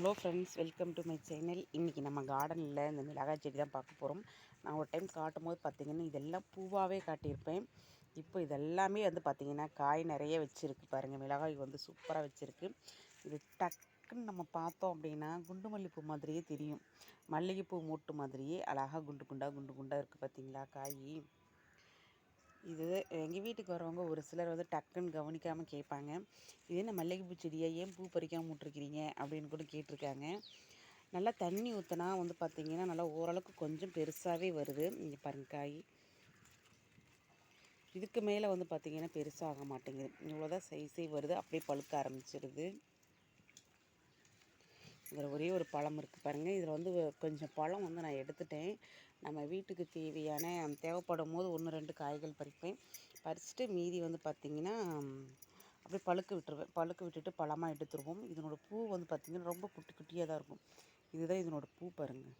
Hello friends welcome to my channel. இன்றைக்கி நம்ம கார்டனில் இந்த மிளகாய் செடி தான் பார்க்க போகிறோம் நான் ஒரு டைம் காட்டும் போது பார்த்திங்கன்னா இதெல்லாம் பூவாகவே காட்டியிருப்பேன். இப்போ இதெல்லாமே வந்து பார்த்திங்கன்னா காய் நிறைய வச்சுருக்கு பாருங்கள் மிளகாய் வந்து சூப்பராக வச்சுருக்கு. இது டக்குன்னு நம்ம பார்த்தோம் அப்படின்னா குண்டு மல்லிகைப்பூ மாதிரியே தெரியும். மல்லிகைப்பூ மூட்டு மாதிரியே அழகாக குண்டு குண்டாக குண்டு குண்டாக இருக்குது பார்த்திங்களா காய்? இது எங்கள் வீட்டுக்கு வரவங்க ஒரு சிலர் வந்து டக்குன்னு கவனிக்காமல் கேட்பாங்க. இது என்ன மல்லிகைப்பூ செடியை? ஏன் பூ பறிக்காமல் விட்ருக்கிறீங்க அப்படின்னு கூட கேட்டிருக்காங்க. நல்லா தண்ணி ஊற்றினா வந்து பார்த்திங்கன்னா நல்லா ஓரளவுக்கு கொஞ்சம் பெருசாகவே வருது. இங்கே பாருங்க காய். இதுக்கு மேலே வந்து பார்த்திங்கன்னா பெருசாக ஆக மாட்டேங்குது. இவ்வளோதான் சைஸே வருது. அப்படியே பழுக்க ஆரம்பிச்சிருது. இதில் ஒரே ஒரு பழம் இருக்குது பாருங்கள் இதில் வந்து கொஞ்சம் பழம் வந்து நான் எடுத்துட்டேன். நம்ம வீட்டுக்கு தேவையான தேவைப்படும் போது ஒன்று ரெண்டு காய்கள் பறிப்பேன். பறிச்சுட்டு மீதி வந்து பார்த்திங்கன்னா அப்படியே பழுக்க விட்டுருவேன். பழுக்க விட்டுட்டு பழமாக எடுத்துருவோம். இதனோட பூ வந்து பார்த்திங்கன்னா ரொம்ப குட்டி குட்டியாக தான் இருக்கும். இதுதான் இதனோட பூ பாருங்கள்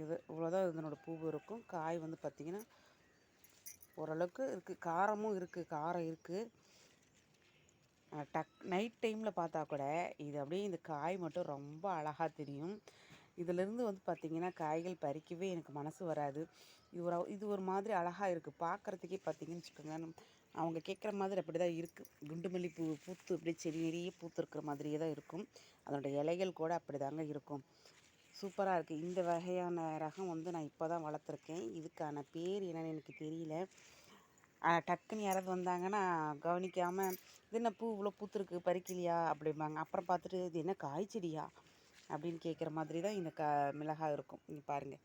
இது இவ்வளோதான் இதனோட பூ இருக்கும். காய் வந்து பார்த்திங்கன்னா ஓரளவுக்கு இருக்குது காரமும் இருக்குது காரம் இருக்குது டக் நைட் டைமில் பார்த்தா கூட இது அப்படியே இந்த காய் மட்டும் ரொம்ப அழகாக தெரியும். இதுலேருந்து வந்து பார்த்திங்கன்னா காய்கள் பறிக்கவே எனக்கு மனசு வராது. இது ஒரு இது ஒரு மாதிரி அழகாக இருக்குது பார்க்குறதுக்கே பார்த்திங்கன்னு வச்சுக்கோங்க அவங்க கேட்குற மாதிரி அப்படி தான் இருக்குது குண்டு மல்லி பூ பூத்து அப்படியே செடி நிறைய பூத்துருக்கிற மாதிரியே தான் இருக்கும். அதோடய இலைகள் கூட அப்படி தாங்க இருக்கும். சூப்பராக இருக்குது இந்த வகையான ரகம் வந்து நான் இப்போ தான் வளர்த்துருக்கேன். இதுக்கான பேர் என்னென்னு எனக்கு தெரியல. டக்குன்னு யாராவது வந்தாங்கன்னா கவனிக்காமல் இது என்ன பூ இவ்வளோ பூத்துருக்கு? பறிக்கலையா? அப்படிம்பாங்க. அப்புறம் பார்த்துட்டு இது என்ன காய்ச்செடியா? அப்படின்னு கேட்குற மாதிரி தான் இந்த க மிளகாய் இருக்கும். நீங்கள் பாருங்கள்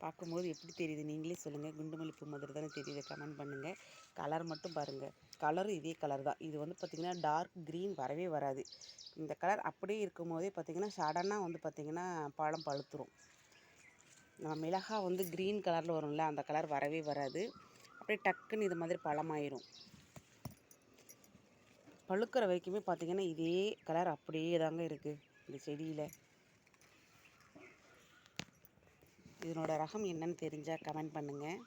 பார்க்கும்போது எப்படி தெரியுது? நீங்களே சொல்லுங்கள் குண்டு பூ மாதிரி தானே தெரியுது. கமெண்ட் பண்ணுங்கள் கலர் மட்டும் பாருங்கள் கலரும் இதே கலர் தான். இது வந்து பார்த்திங்கன்னா டார்க் க்ரீன் வரவே வராது. இந்த கலர் அப்படியே இருக்கும் போதே பார்த்திங்கன்னா சடனாக வந்து பார்த்திங்கன்னா பழம் பழுத்துரும். நம்ம மிளகாய் வந்து க்ரீன் கலரில் வரும்ல அந்த கலர் வரவே வராது. அப்படியே டக்குன்னு இது மாதிரி பழமாயிரும். பழுக்கிற வரைக்குமே பார்த்திங்கன்னா இதே கலர் அப்படியே தாங்க இருக்குது இந்த செடியில். இதனோட ரகம் என்னன்னு தெரிஞ்சால் கமெண்ட் பண்ணுங்கள்